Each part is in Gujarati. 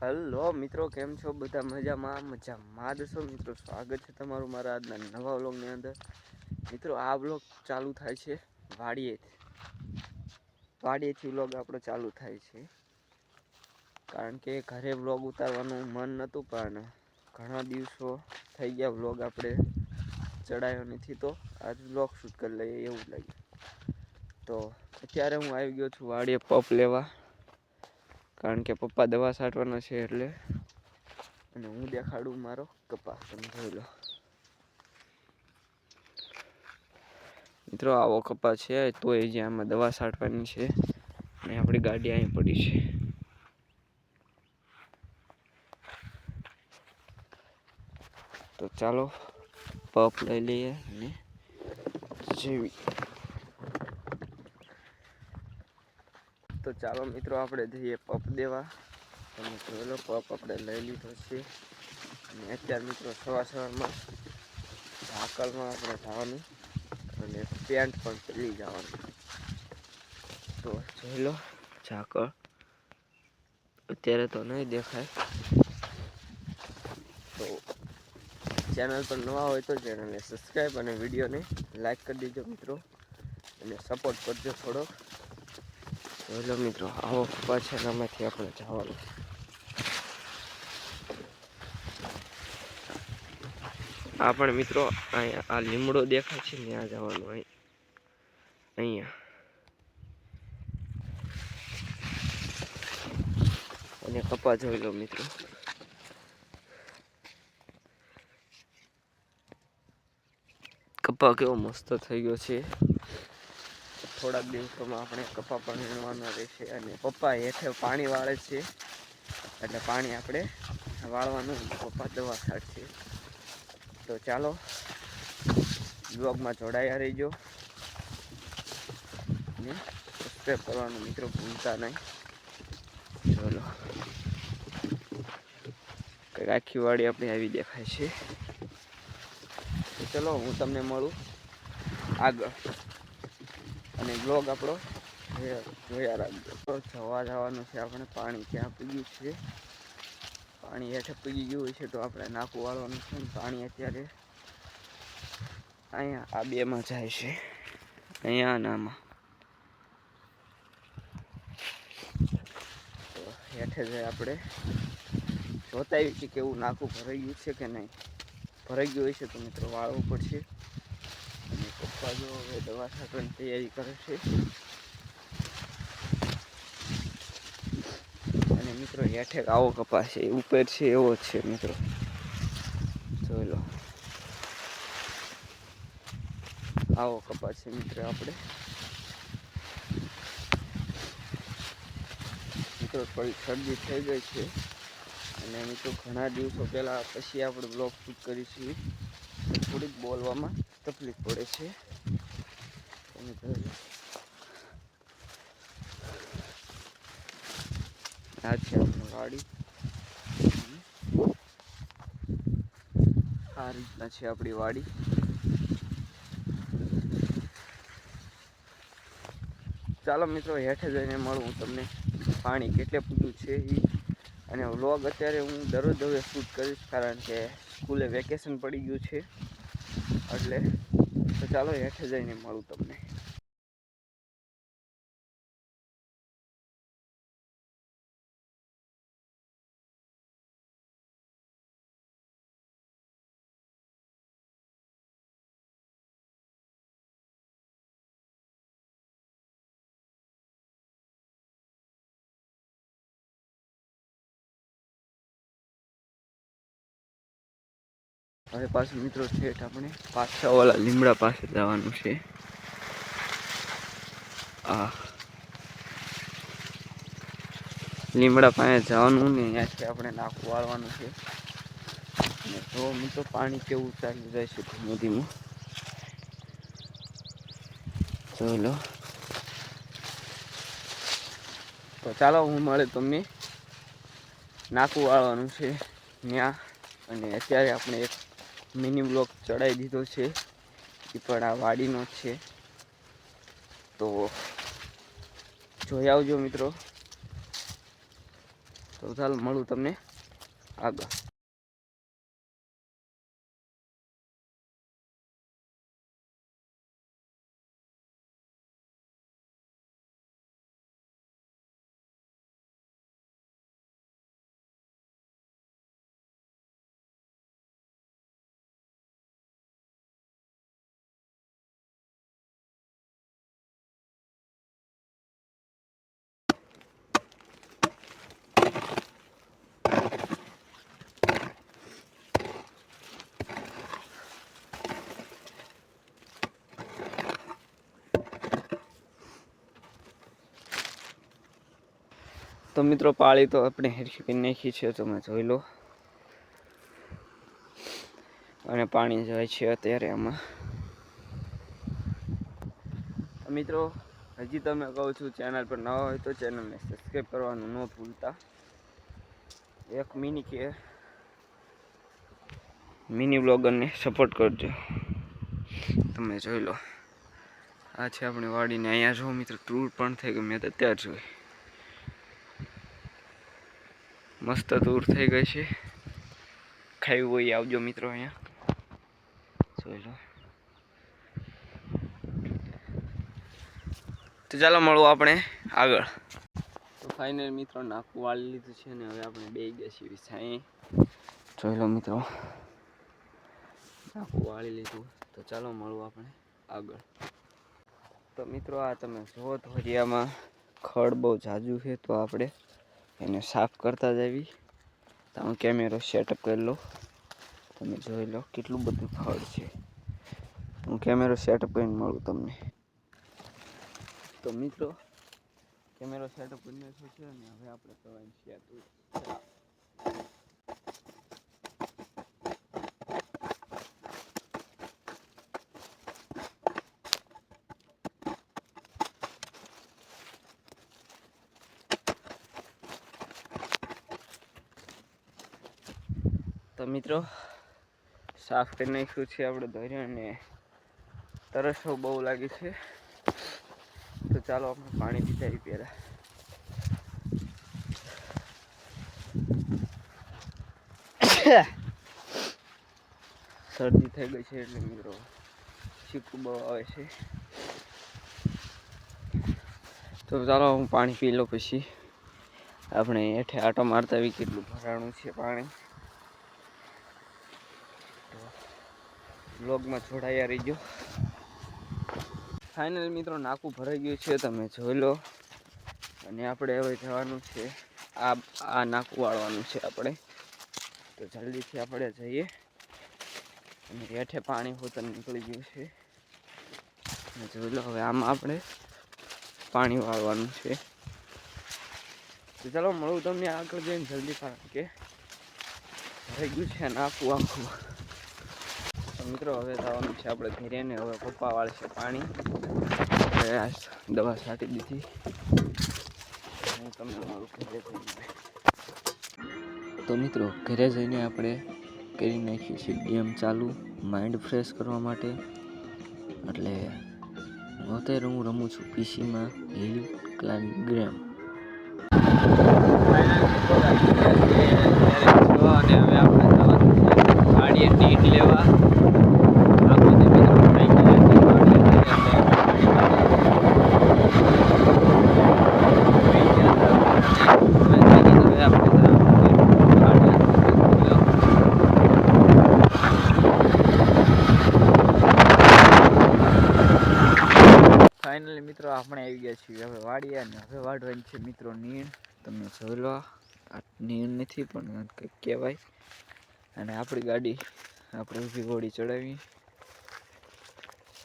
હલો મિત્રો, કેમ છો? બધા મજામાં? મજામાં દસો મિત્રો? સ્વાગત છે તમારું મારા આજના નવા વ્લોગની અંદર. મિત્રો, આ વ્લોગ ચાલુ થાય છે વાડીએથી. વાડીએથી વ્લોગ આપણો ચાલુ થાય છે. કારણ કે ઘરે વ્લોગ ઉતારવાનું મન નહોતું પણ ઘણા દિવસો થઈ ગયા વ્લોગ આપણે ચડાયો નથી તો આજ વ્લોગ શૂટ કરી લઈએ એવું લાગ્યું. તો અત્યારે હું આવી ગયો છું વાડીએ પપ લેવા. કારણ કે પપ્પા દવા છાંટવાના છે એટલે. અને હું દેખાડું મારો કપાસ, તમે લો. મિત્રો, આવો કપાસ છે તો એ જે આમાં દવા છાંટવાની છે અને આપણી ગાડી અહીં પડી છે. તો ચાલો, પપ લઈ લઈએ અને જેવી તો ચાલો મિત્રો, આપણે જઈએ પપ દેવા. તમે જોઈ પપ આપણે લઈ લીધો છે. અને અત્યારે મિત્રો, સવાર સવારમાં ઝાકળમાં આપણે જવાનું અને પેન્ટ પણ પેલી જવાનું. તો જોઈ લો ઝાકળ અત્યારે તો નહીં દેખાય. તો ચેનલ પર નવા હોય તો ચેનલને સબસ્ક્રાઈબ અને વિડીયોને લાઈક કરી દેજો મિત્રો. અને સપોર્ટ કરજો થોડોક. હેલો મિત્રો, આવો પાછા આમાંથી આપણે જવાનું. આ પણ મિત્રો, અહીંયા આ લીમડો દેખાય છે ત્યાં જવાનું અહીં. અહીંયા. અને કપા જોઈ લો મિત્રો. કપા કેવો મસ્ત થઈ ગયો છે. થોડાક દિવસોમાં આપણે કપા પણ વીણવાના રહેશે અને પપ્પા હેઠે પાણી વાળે છે. એટલે પાણી આપણે વાળવાનું પપ્પા દવા છાંટશે. તો ચાલો, બ્લોગમાં જોડાયા રહીજો. ને સબસ્ક્રાઈબ કરવાનું મિત્રો ભૂલતા નહીં. ચલો. કંઈક આખી વાડી આપણી આવી દેખાય છે. ચલો, હું તમને મળું આગળ. અને બ્લોગ આપણો જોયા રાખજો. તો જવા જવાનું છે આપણે. પાણી ક્યાં પીગ્યું છે? પાણી હેઠે પીગી ગયું હોય છે તો આપણે નાકું વાળવાનું છે પાણી અત્યારે અહીંયા આ બેમાં જાય છે. અહીંયા નામાં તો હેઠે જાય આપણે જોતા કે એવું નાકું ભરાઈ ગયું છે કે નહીં. ભરાઈ ગયું હોય છે તો મિત્રો વાળવું પડશે. અને પપ્પા જો હવે દવા છાંટવાની તૈયારી કરે છે. અને મિત્રો હેઠે આવો કપાસ છે, ઉપર છે, એવો જ છે, મિત્રો. જોઈ લો. આવો કપાસ છે, મિત્રો, આપણે. મિત્રો, થોડી શરદી થઈ ગઈ છે. અને મિત્રો, ઘણા દિવસો પહેલાં પછી આપણે બ્લોગ શૂટ કરીશું. થોડીક બોલવામાં તકલીફ પડે છે. આ છે વાડી. આ રીતના છે આપણી વાડી. ચાલો મિત્રો, હેઠે જઈને મળું તમને પાણી કેટલે પૂરું છે એ અને વ્લોગ અત્યારે હું દરરોજ દરરોજ શૂટ કરીશ કારણ કે સ્કૂલે વેકેશન પડી ગયું છે. એટલે તો ચાલો હેઠે જઈને મળું તમને. હવે પાછું મિત્રો ઠેઠ આપણે પાછા ઓલા લીમડા પાસે જવાનું છે. આ. લીમડા પાસે જવાનું ને ત્યાંથી આપણે નાખું વાળવાનું છે. અને તો મિત્રો પાણી કેવું ચાલી જાય છે ધીમું ધીમું ચલો તો ચાલો હું મળે તમને નાકું વાળવાનું છે ત્યાં અને અત્યારે આપણે એક મિની બ્લોક ચડાવી દીધો છે. એ પણ આ વાડીનો છે. તો જોઈ આવજો મિત્રો. તો ચાલ, મળું તમને આગળ. તો મિત્રો પાળી તો આપણે હેરખી નાખી છે, તમે જોઈ લો. અને પાણી જાય છે અત્યારે આમાં. મિત્રો, હજી તમે કહું છું ચેનલ પર નવા હોય તો ચેનલને સબસ્ક્રાઈબ કરવાનું ન ભૂલતા. એક મિની કે મિની બ્લોગરને સપોર્ટ કરજો. તમે જોઈ લો. આ છે આપણી વાડીને, અહીંયા જો મિત્રો ટૂર પણ થઈ ગયું મેં તો અત્યારે જોઈ મસ્ત દૂર થઈ ગઈ છે. ખાયું હોય આવજો મિત્રો અહીંયા. જોઈ લો. તો ચાલો મળવું આપણે આગળ. તો ફાઇનલ મિત્રો નાખું વાળી લીધું છે ને હવે આપણે બે ગયા છીએ સાંઈ જોઈ લો મિત્રો. નાખું વાળી લીધું. તો ચાલો મળવું આપણે આગળ. તો મિત્રો આ તમે જુઓ હરિયામાં ખડ બહુ જાજુ છે તો આપણે એને સાફ કરતા જવી તો હું કેમેરો સેટઅપ કરી લો તમે જોઈ લો કેટલું બધું ફળ છે. હું કેમેરો સેટઅપ કરીને મળું તમને. તો મિત્રો, કેમેરો સેટઅપ કરીને શું છે ને હવે આપણે કરવાની છે તો મિત્રો, સાફ કરી નાખ્યું છે આપણે ધોર્યું અને તરસો બહુ લાગે છે. તો ચાલો આપણે પાણી પીતા પહેલા. શરદી થઈ ગઈ છે એટલે મિત્રો છીકું બહુ આવે છે. તો ચાલો હું પાણી પી લો પછી. આપણે હેઠે આટો મારતા આવી કેટલું ભરાણું છે પાણી. બ્લોગમાં જોડાયા રહીજો. ફાઇનલ મિત્રો, નાકું ભરાઈ ગયું છે, તમે જોઈ લો. અને આપણે હવે જવાનું છે, આ આ નાકું વાળવાનું છે આપણે. તો જલ્દીથી આપણે જઈએ. અને હેઠે પાણી હોતર નીકળી ગયું છે. જોઈ લો હવે આમાં આપણે પાણી વાળવાનું છે. તો ચાલો, મળું તમને આગળ જઈને જલ્દી કારણ કે ભરાઈ ગયું છે નાકું આખું. મિત્રો હવે થવાનું છે આપણે ઘરે ને હવે પપ્પા વાળશે પાણી. દવા છાંટી દીધી. હું તમને મારું ઘરે જઈને. તો મિત્રો ઘરે જઈને આપણે કરી નાખીએ છીએ ગેમ ચાલુ માઇન્ડ ફ્રેશ કરવા માટે. એટલે અત્યારે હું રમું છું પીસીમાં હિલ ક્લાઇમ્બ ગ્રેમ અને હવે આપણે ગાડીએ લેવા આપણે તે મિત્રો થઈ ગયા છે ગાડીએ નીટ ફાઇનલી મિત્રો આપણે આવી ગયા છીએ હવે હવે વાડવાની છે મિત્રો નીણ. તમે જોઈ આ નીણ નથી પણ કંઈક કહેવાય. અને આપણી ગાડી, આપણે ઊભી ઘોડી ચડાવી.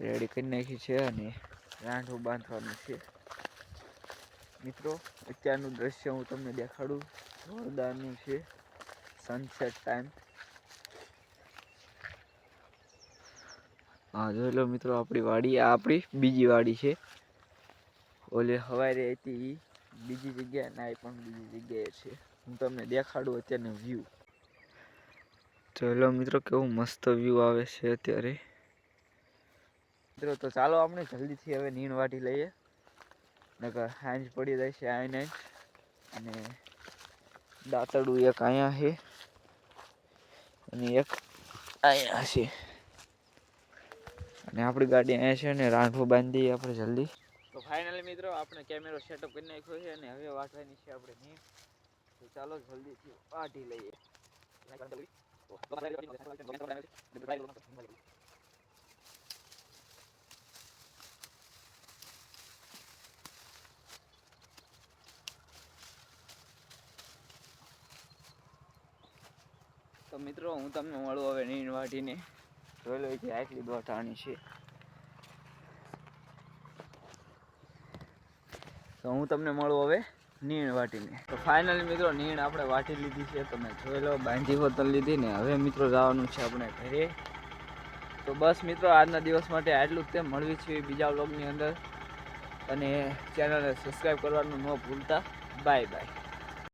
રેડી કરી નાખી છે અને રાંઢું બાંધવાનું છે. મિત્રો, અત્યારનું દ્રશ્ય હું તમને દેખાડું. જોરદારનું છે. સનસેટ ટાઈમ હા, જોઈ લો મિત્રો, આપણી વાડી, આ આપણી બીજી વાડી છે. ઓલે હવારે હતી એ બીજી જગ્યાએ ના પણ બીજી જગ્યાએ છે. હું તમને દેખાડું અત્યારનો વ્યૂ ચલો મિત્રો કેવું મસ્ત વ્યૂ આવે છે અત્યારે. મિત્રો તો ચાલો આપણે જલ્દીથી હવે નીણ વાટી લઈએ. નકર હાંજ પડી જાય છે આઈને અને દાંતડું એક અહીંયા છે. અને એક અહીંયા છે. અને આપણી ગાડી અહીંયા છે ને રાંઠો બાંધી આપણે જલ્દી. ફાઇનલી મિત્રો, આપણે કેમેરો સેટઅપ કરી નાખ્યો છે અને હવે વાટવાની છે આપણે નીમ તો ચાલો જલ્દીથી વાટી લઈએ. તો મિત્રો, હું તમને મળું હવે નીણ વાટીને જોઈ લો કે આટલી દોટાણી છે. તો હું તમને મળું હવે નીણ વાટીને. તો ફાઇનલી મિત્રો નીણ આપણે વાટી લીધી છે તમે જોઈ લો, બાંધી વતન લીધી ને હવે મિત્રો જવાનું છે આપણે ઘરે. તો બસ મિત્રો, આજના દિવસ માટે આટલું જ તે મળવી છે બીજા વ્લોગની અંદર. અને ચેનલને સબસ્ક્રાઈબ કરવાનું ન ભૂલતા. Bye bye